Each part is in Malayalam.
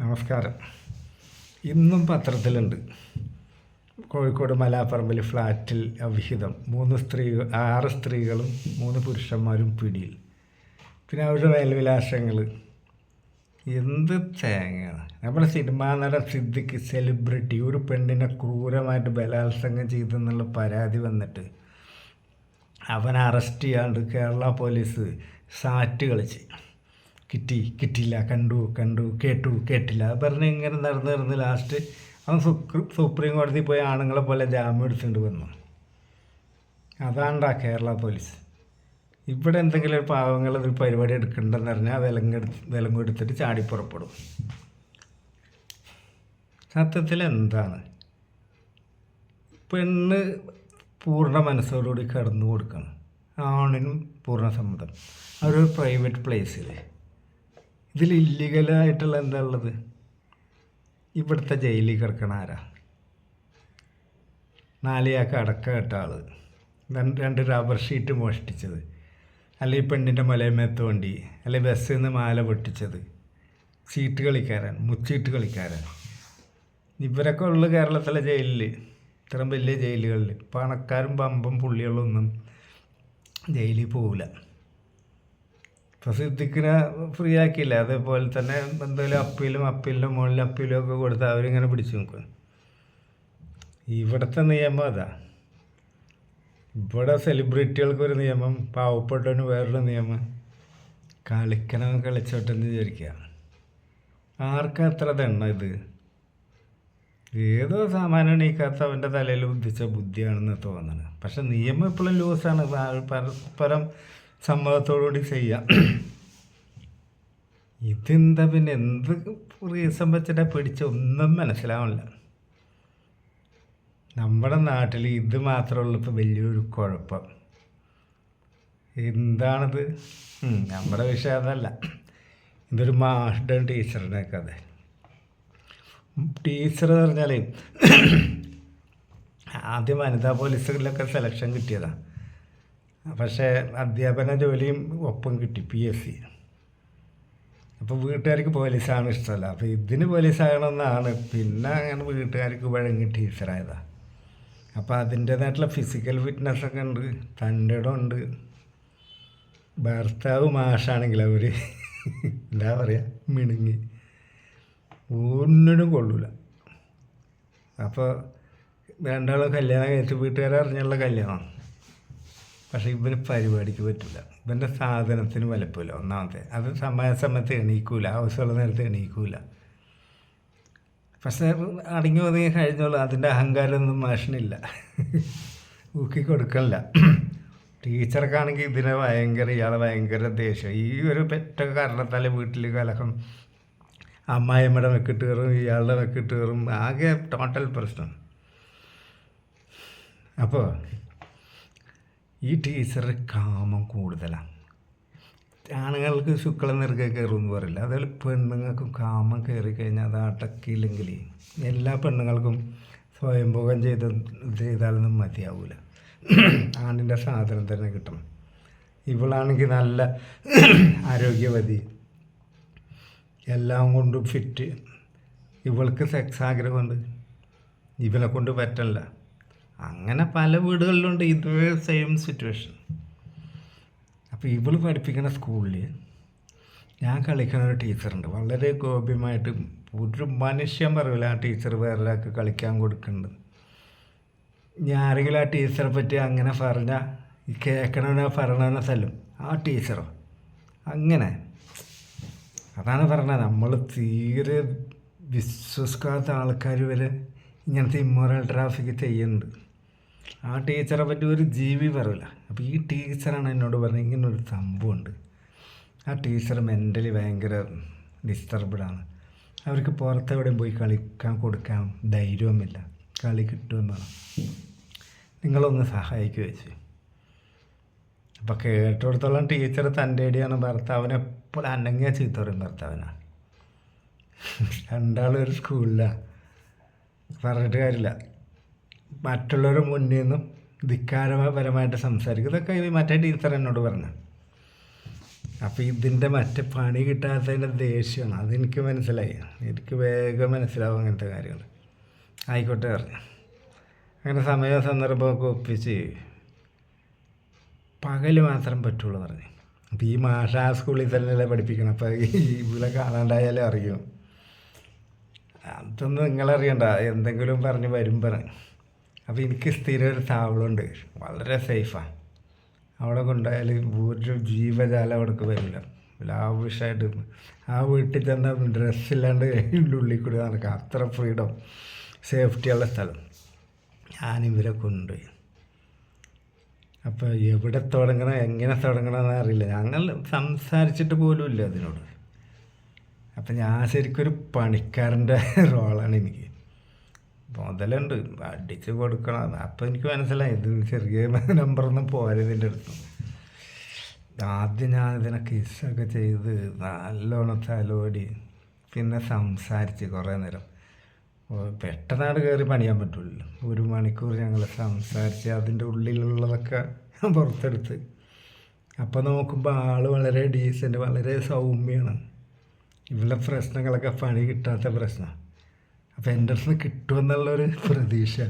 നമസ്കാരം. ഇന്നും പത്രത്തിലുണ്ട്. കോഴിക്കോട് മലാപ്പറമ്പിൽ ഫ്ലാറ്റിൽ അവിഹിതം. മൂന്ന് സ്ത്രീ ആറ് സ്ത്രീകളും മൂന്ന് പുരുഷന്മാരും പിടിയിൽ. പിന്നെ അവരുടെ വയൽവിലാസങ്ങൾ എന്ത് തേങ്ങ നമ്മുടെ സിനിമാ നടൻ സിദ്ദിഖ് സെലിബ്രിറ്റി ഒരു പെണ്ണിനെ ക്രൂരമായിട്ട് ബലാത്സംഗം ചെയ്തെന്നുള്ള പരാതി വന്നിട്ട് അവനെ അറസ്റ്റ് ചെയ്യാണ്ട് കേരള പോലീസ് സാറ്റ് കളിച്ച്. കിട്ടി കിട്ടിയില്ല. കണ്ടു കണ്ടു കേട്ടു കേട്ടില്ല. പറഞ്ഞ് ഇങ്ങനെ നടന്ന് നടന്ന് ലാസ്റ്റ് അവൻ സുപ്രീം കോടതി പോയി ആണുങ്ങളെ പോലെ ജാമ്യം എടുത്തുകൊണ്ട് വന്നു. അതാണ്ടാ കേരള പോലീസ്. ഇവിടെ എന്തെങ്കിലും ഒരു പാവങ്ങൾ ഒരു പരിപാടി എടുക്കണ്ടെന്ന് പറഞ്ഞാൽ വിലങ്ങെടുത്ത് വിലങ്ങ് എടുത്തിട്ട് ചാടി പുറപ്പെടും. സത്യത്തിൽ എന്താണ്? പെണ്ണ് പൂർണ മനസ്സോടുകൂടി കടന്നു കൊടുക്കണം. ആണിനും പൂർണ സമ്മതം. അവരൊരു പ്രൈവറ്റ് പ്ലേസിൽ ഇതിൽ ഇല്ലീഗലായിട്ടുള്ള എന്താ ഉള്ളത്? ഇവിടുത്തെ ജയിലിൽ കിടക്കണ ആരാ? നാലിയാക്ക് അടക്ക കേട്ട ആൾ രണ്ട് റബ്ബർ ഷീറ്റ് മോഷ്ടിച്ചത്. അല്ലെങ്കിൽ പെണ്ണിന്റെ മലയമേത്ത് വണ്ടി അല്ലെങ്കിൽ ബസ്സിൽ നിന്ന് മാല പൊട്ടിച്ചത്. ചീട്ട് കളിക്കാരൻ മുച്ചീട്ട് കളിക്കാരൻ. ഇവരൊക്കെ ഉള്ളു കേരളത്തിലെ ജയിലിൽ ഇത്രയും വലിയ ജയിലുകളിൽ പണക്കാരും പമ്പും പുള്ളികളൊന്നും ജയിലിൽ പോവില്ല ഇപ്പോൾ സിദ്ദിഖിനെ ഫ്രീ ആക്കിയില്ല അതേപോലെ തന്നെ എന്തെങ്കിലും അപ്പീലും അപ്പീലിന്റെ മുകളിൽ അപ്പീലും ഒക്കെ കൊടുത്ത് അവരിങ്ങനെ പിടിച്ചു നോക്കും. ഇവിടുത്തെ നിയമം അതാ. ഇവിടെ സെലിബ്രിറ്റികൾക്കൊരു നിയമം പാവപ്പെട്ടവന് വേറൊരു നിയമം. കളിക്കണം കളിച്ചോട്ടെന്ന് വിചാരിക്കുക. ആർക്കാ എത്ര തെണ്ണ ഇത്? ഏതോ സാമാന്യം എണീക്കാത്ത അവന്റെ തലയിൽ ബുദ്ധിച്ച ബുദ്ധിയാണെന്ന് തോന്നുന്നത് പക്ഷെ നിയമം എപ്പോഴും ലൂസാണ് പരസ്പരം സമ്മതത്തോടുകൂടി ചെയ്യാം. ഇതെന്താ പിന്നെ എന്ത് റീസൺ വെച്ചിട്ടാ പിടിച്ച ഒന്നും മനസ്സിലാവില്ല നമ്മുടെ നാട്ടിൽ ഇത് മാത്രമുള്ള ഇപ്പോൾ വലിയൊരു കുഴപ്പം. എന്താണിത്? നമ്മുടെ വിഷയം അതല്ല. ഇതൊരു മാഷ്ടെ ടീച്ചറിന്റെ കഥ. ടീച്ചർ എന്ന് പറഞ്ഞാൽ ആദ്യം വനിതാ പോലീസുകളിലൊക്കെ സെലക്ഷൻ കിട്ടിയതാണ് പക്ഷേ അധ്യാപന ജോലിയും ഒപ്പം കിട്ടി പി എസ് സി. അപ്പോൾ വീട്ടുകാർക്ക് പോലീസാണ് ഇഷ്ടമല്ല. അപ്പോൾ ഇതിന് പോലീസാകണമെന്നാണ്. പിന്നെ അങ്ങനെ വീട്ടുകാർക്ക് വഴങ്ങി ടീച്ചറായതാണ് അപ്പോൾ അതിന്റേതായിട്ടുള്ള ഫിസിക്കൽ ഫിറ്റ്നസ് ഒക്കെ ഉണ്ട്. തന്റെ ഉണ്ട് ഭർത്താവ് മാഷാണെങ്കിൽ അവർ എന്താ പറയുക മിണുങ്ങി. ഒന്നിനും കൊള്ളൂല. അപ്പോൾ രണ്ടാളും കല്യാണം കഴിച്ച് വീട്ടുകാരെ അറിഞ്ഞുള്ള കല്യാണം പക്ഷേ ഇവന് പരിപാടിക്ക് പറ്റില്ല ഇവന്റെ സാധനത്തിന് വലപ്പില്ല ഒന്നാമത്തെ. അത് സമയ സമയത്ത് എണീക്കൂല. ആവശ്യമുള്ള നേരത്ത് എണീക്കൂല. പക്ഷേ അടങ്ങി ഒതുങ്ങി കഴിഞ്ഞോളൂ. അതിന്റെ അഹങ്കാരമൊന്നും മാഷനില്ല. ഊക്കി കൊടുക്കണില്ല. ടീച്ചർക്കാണെങ്കിൽ ഇതിനെ ഭയങ്കര ഇയാളെ ഭയങ്കര ദേഷ്യം. ഈ ഒരു പെറ്റ കാരണത്താലേ വീട്ടിൽ കലഹം. അമ്മായിമ്മയുടെ വെക്കിട്ട് കയറും ഇയാളുടെ വെക്കിട്ട് കയറും. ആകെ ടോട്ടൽ പ്രശ്നം. അപ്പോൾ ഈ ടീച്ചർ കാമം കൂടുതലാണ് ആണുങ്ങൾക്ക് ശുക്ലം നിറകെ കയറും എന്ന് പറയില്ല. അതുപോലെ പെണ്ണുങ്ങൾക്കും കാമം കയറി കഴിഞ്ഞാൽ അത് അടക്കിയില്ലെങ്കിൽ എല്ലാ പെണ്ണുങ്ങൾക്കും സ്വയംഭോഗം ചെയ്ത് ചെയ്താലൊന്നും മതിയാവില്ല ആണിന്റെ സാധനം തന്നെ കിട്ടണം. ഇവളാണെങ്കിൽ നല്ല ആരോഗ്യവതി. എല്ലാം കൊണ്ടും ഫിറ്റ് ഇവൾക്ക് സെക്സ് ആഗ്രഹമുണ്ട്. ഇവനെ കൊണ്ട് പറ്റില്ല അങ്ങനെ പല വീടുകളിലുണ്ട് ഇതേ സെയിം സിറ്റുവേഷൻ അപ്പോൾ ഇവൾ പഠിപ്പിക്കുന്ന സ്കൂളിൽ ഞാൻ കളിക്കുന്ന ഒരു ടീച്ചറുണ്ട്. വളരെ ഗോപ്യമായിട്ട് ഒരു മനുഷ്യൻ പറയില്ല ആ ടീച്ചർ വേറൊരാൾക്ക് കളിക്കാൻ കൊടുക്കുന്നുണ്ട് ഞാൻ ആരെങ്കിലും ആ ടീച്ചറെ പറ്റി അങ്ങനെ പറഞ്ഞാൽ ഈ കേൾക്കണവനോ പറയണവനോ സ്ഥലം ആ ടീച്ചറോ? അങ്ങനെ. അതാണ് പറഞ്ഞത്. നമ്മൾ തീരെ വിശ്വസിക്കാത്ത ആൾക്കാർ വരെ ഇങ്ങനത്തെ ഇമ്മോറൽ ട്രാഫിക് ചെയ്യുന്നുണ്ട്. ആ ടീച്ചറെ പറ്റി ഒരു ജീവി പറയില്ല. അപ്പോൾ ഈ ടീച്ചറാണ് എന്നോട് പറഞ്ഞത്. ഇങ്ങനെ ഒരു സംഭവമുണ്ട്. ആ ടീച്ചർ മെന്റലി ഭയങ്കര ഡിസ്റ്റർബ്ഡാണ് അവർക്ക് പുറത്തെവിടെയും പോയി കളിക്കാൻ കൊടുക്കാൻ ധൈര്യവുമില്ല. കളി കിട്ടുമെന്ന് പറഞ്ഞു. നിങ്ങളൊന്ന് സഹായിക്കുക വെച്ച് അപ്പോൾ കേട്ടിടത്തോളം ടീച്ചർ തന്റെ ഇടിയാണ് ഭർത്താവിനെ എപ്പോഴും അനങ്ങിയ ചീത്ത പറയും ഭർത്താവിനാണ് രണ്ടാളും ഒരു സ്കൂളിലാണ് പറഞ്ഞിട്ട് കാര്യമില്ല. മറ്റുള്ളവരുടെ മുന്നിൽ നിന്നും ധിക്കാരപരമായിട്ട് സംസാരിക്കും. ഇതൊക്കെ മറ്റേ ടീച്ചർ എന്നോട് പറഞ്ഞു. അപ്പോൾ ഇതിന്റെ മറ്റേ പണി കിട്ടാത്തതിന്റെ ദേഷ്യമാണ്. അതെനിക്ക് മനസ്സിലായി. എനിക്ക് വേഗം മനസ്സിലാവും അങ്ങനത്തെ കാര്യങ്ങൾ. ആയിക്കോട്ടെ പറഞ്ഞു. അങ്ങനെ സമയവും സന്ദർഭമൊക്കെ ഒപ്പിച്ച് പകൽ മാത്രം പറ്റുള്ളൂ പറഞ്ഞു. അപ്പോൾ ഈ മാഷ ആ സ്കൂളിൽ തന്നെയല്ലേ പഠിപ്പിക്കണം? അപ്പോൾ ഇവിടെ കാണാണ്ടായാലേ അറിയും. അതൊന്നും നിങ്ങളറിയണ്ട. എന്തെങ്കിലും പറഞ്ഞ് വരും പറഞ്ഞു. അപ്പോൾ എനിക്ക് സ്ഥിരം ഒരു താവളമുണ്ട്. വളരെ സേഫാണ് അവിടെ കൊണ്ടുപോയാൽ ഒരു ജീവജാലം അവിടേക്ക് വരില്ല. ലാവിഷായിട്ട് ആ വീട്ടിൽ തന്നെ ഡ്രസ്സില്ലാണ്ട് അതിന്റെ ഉള്ളിൽ കൂടി നടക്കുക. അത്ര ഫ്രീഡം സേഫ്റ്റിയുള്ള സ്ഥലം. ഞാനിവരെ കൊണ്ടുപോയി. അപ്പോൾ എവിടെ തുടങ്ങണം എങ്ങനെ തുടങ്ങണം എന്ന് അറിയില്ല. ഞങ്ങൾ സംസാരിച്ചിട്ട് പോലും ഇല്ല അതിനോട്. അപ്പം ഞാൻ ശരിക്കൊരു പണിക്കാരന്റെ റോളാണ് എനിക്ക്. മുതലുണ്ട്. അടിച്ച് കൊടുക്കണം. അപ്പം എനിക്ക് മനസ്സിലായി. ഇത് ചെറിയ നമ്പറൊന്നും പോരതിന്റെ അടുത്ത്. ആദ്യം ഞാൻ ഇതിനെ കിസ്സൊക്കെ ചെയ്ത് നല്ലോണം തലോടി പിന്നെ സംസാരിച്ച് കുറേ നേരം. പെട്ടെന്നാണ് കയറി പണിയാൻ പറ്റുള്ളൂ. ഒരു മണിക്കൂർ ഞങ്ങൾ സംസാരിച്ച് അതിന്റെ ഉള്ളിലുള്ളതൊക്കെ പുറത്തെടുത്ത്. അപ്പോൾ നോക്കുമ്പോൾ ആൾ വളരെ ഡീസന്റ് വളരെ സൗമ്യമാണ് ഇവരുടെ പ്രശ്നങ്ങളൊക്കെ പണി കിട്ടാത്ത പ്രശ്നം. അപ്പോൾ എന്റെ അടുത്ത് കിട്ടുമെന്നുള്ളൊരു പ്രതീക്ഷ.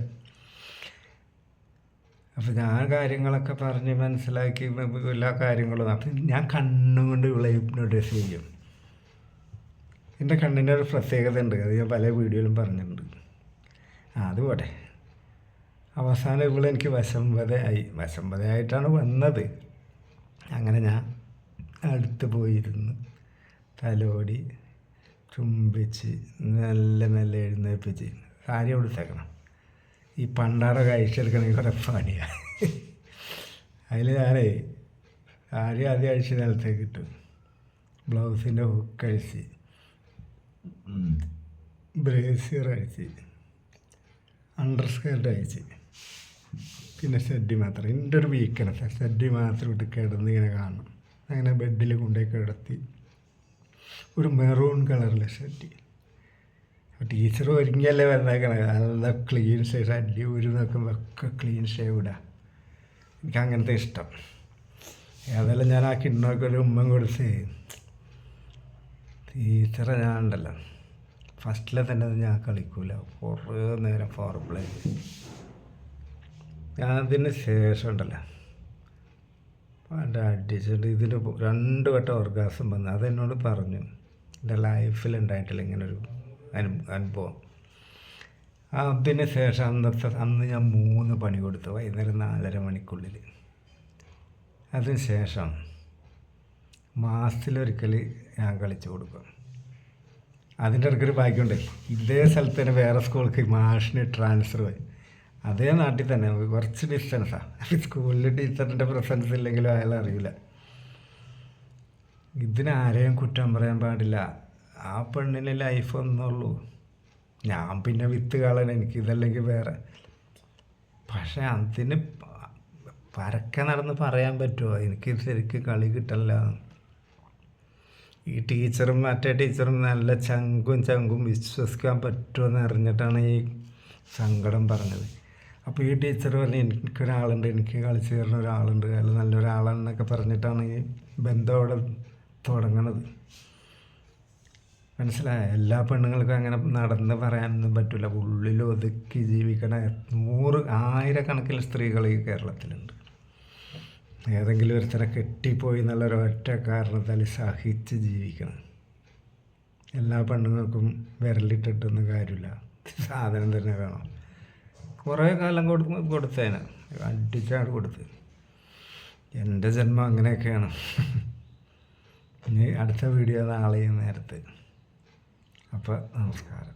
അപ്പോൾ ഞാൻ കാര്യങ്ങളൊക്കെ പറഞ്ഞ് മനസ്സിലാക്കി എല്ലാ കാര്യങ്ങളും. അപ്പം ഞാൻ കണ്ണുകൊണ്ട് കൊണ്ട് ഇവളെ ഹിപ്നോട്ടൈസ് ചെയ്യും. എന്റെ കണ്ണിന്റെ ഒരു പ്രത്യേകത ഉണ്ട്. അത് ഞാൻ പല വീഡിയോയിലും പറഞ്ഞിട്ടുണ്ട്. ആ അത് അവസാനം ഇവിടെ എനിക്ക് വശംവതയായി വശംവതയായിട്ടാണ് വന്നത്. അങ്ങനെ ഞാൻ അടുത്ത് പോയിരുന്നു. തലോടി. ചുംബിച്ച് നല്ല നല്ല എഴുന്നേൽപ്പിച്ച് കാര്യം കൊടുത്തേക്കണം ഈ പണ്ടാറ കഴിച്ചെടുക്കണമെങ്കിൽ കുറേ പണിയാണ് അതിൽ ഞാനേ സാരി ആദ്യം അഴിച്ച് നിലത്തേക്ക് കിട്ടും ബ്ലൗസിന്റെ ഹുക്ക് അഴിച്ച്. ബ്രേസിയർ അഴിച്ച്. അണ്ടർ സ്കേർട്ട് അഴിച്ച്. പിന്നെ ഷെഡി മാത്രം. എന്റെ ഒരു വീക്കനസ് ഷെഡി മാത്രം ഇട്ട് കിടന്ന് ഇങ്ങനെ കാണണം അങ്ങനെ ബെഡിൽ കൊണ്ടുപോയി കിടത്തി. ഒരു മെറൂൺ കളറിലെ ഷർട്ട്. ടീച്ചർ ഒരുങ്ങിയല്ലേ വന്നേക്കണേ നല്ല ക്ലീൻ ഷേവ് ഒരു നോക്കുമ്പോൾ ഒക്കെ ക്ലീൻ ഷേവ് ഇടാം. എനിക്ക് അങ്ങനത്തെ ഇഷ്ടം. ഏതായാലും ഞാൻ ആ കിണ്ണൊക്കെ ഒരു ഉമ്മ കൊടുത്ത് ടീച്ചറെ ഞാൻ ഉണ്ടല്ലോ. ഫസ്റ്റിലെ തന്നെ ഞാൻ കളിക്കൂല. കുറേ നേരം ഫോർ പ്ലേ ഞാൻ അതിന് ശേഷം ഉണ്ടല്ലോ. പണ്ട് അടിച്ചിട്ട് ഇതിന് രണ്ട് വട്ടം ഓർഗാസം വന്നു അതെന്നോട് പറഞ്ഞു. എന്റെ ലൈഫിൽ ഉണ്ടായിട്ടില്ല ഇങ്ങനൊരു അനു അനുഭവം. അതിന് ശേഷം അന്നത്തെ അന്ന് ഞാൻ മൂന്ന് പണി കൊടുത്തു വൈകുന്നേരം നാലര മണിക്കുള്ളിൽ അതിന് ശേഷം മാസത്തിലൊരിക്കൽ ഞാൻ കളിച്ചു കൊടുക്കും. അതിന്റെ ഇടയ്ക്കൊരു ഭാഗ്യമുണ്ട് ഇതേ സ്ഥലത്ത് തന്നെ വേറെ സ്കൂൾക്ക് മാഷിന് ട്രാൻസ്ഫർ പോയി. അതേ നാട്ടിൽ തന്നെ കുറച്ച് ഡിസ്റ്റൻസാണ് സ്കൂളിൽ ടീച്ചറിന്റെ പ്രസൻസ് ഇല്ലെങ്കിലും അയാൾ അറിയില്ല ഇതിന് ആരെയും കുറ്റം പറയാൻ പാടില്ല. ആ പെണ്ണിന് ലൈഫ് ഒന്നുള്ളൂ ഞാൻ പിന്നെ വിത്ത് കളയണം. എനിക്ക് ഇതല്ലെങ്കിൽ വേറെ. പക്ഷെ അതിന് പരക്കെ നടന്ന് പറയാൻ പറ്റുമോ? എനിക്ക് ശരിക്കും കളി കിട്ടല്ല ഈ ടീച്ചറും മറ്റേ ടീച്ചറും നല്ല ചങ്കും ചങ്കും വിശ്വസിക്കാൻ പറ്റുമെന്ന് അറിഞ്ഞിട്ടാണ് ഈ സങ്കടം പറഞ്ഞത്. അപ്പോൾ ഈ ടീച്ചർ പറഞ്ഞു എനിക്കൊരാളുണ്ട് എനിക്ക് കളിച്ചു തരുന്ന ഒരാളുണ്ട് അയാൾ നല്ലൊരാളാണെന്നൊക്കെ പറഞ്ഞിട്ടാണ് ഈ ബന്ധം അവിടെ തുടങ്ങണത്. മനസ്സിലായ? എല്ലാ പെണ്ണുങ്ങൾക്കും അങ്ങനെ നടന്ന് പറയാനൊന്നും പറ്റില്ല ഉള്ളിൽ ഒതുക്കി ജീവിക്കണ നൂറ് ആയിരക്കണക്കിന് സ്ത്രീകൾ ഈ കേരളത്തിലുണ്ട്. ഏതെങ്കിലും ഒരുത്തരെ കെട്ടിപ്പോയി എന്നുള്ള ഒരൊറ്റ കാരണത്താൽ സഹിച്ച് ജീവിക്കണം. എല്ലാ പെണ്ണുങ്ങൾക്കും വിരലിട്ടിട്ടൊന്നും കാര്യമില്ല. സാധനം തന്നെ വേണം. കുറേ കാലം കൊടു കൊടുത്തേനെ. അടിച്ചാണ് കൊടുത്ത് എന്റെ ജന്മം അങ്ങനെയൊക്കെയാണ്. ഇനി അടുത്ത വീഡിയോ നാളെയും നേരത്തെ. അപ്പോൾ നമസ്കാരം.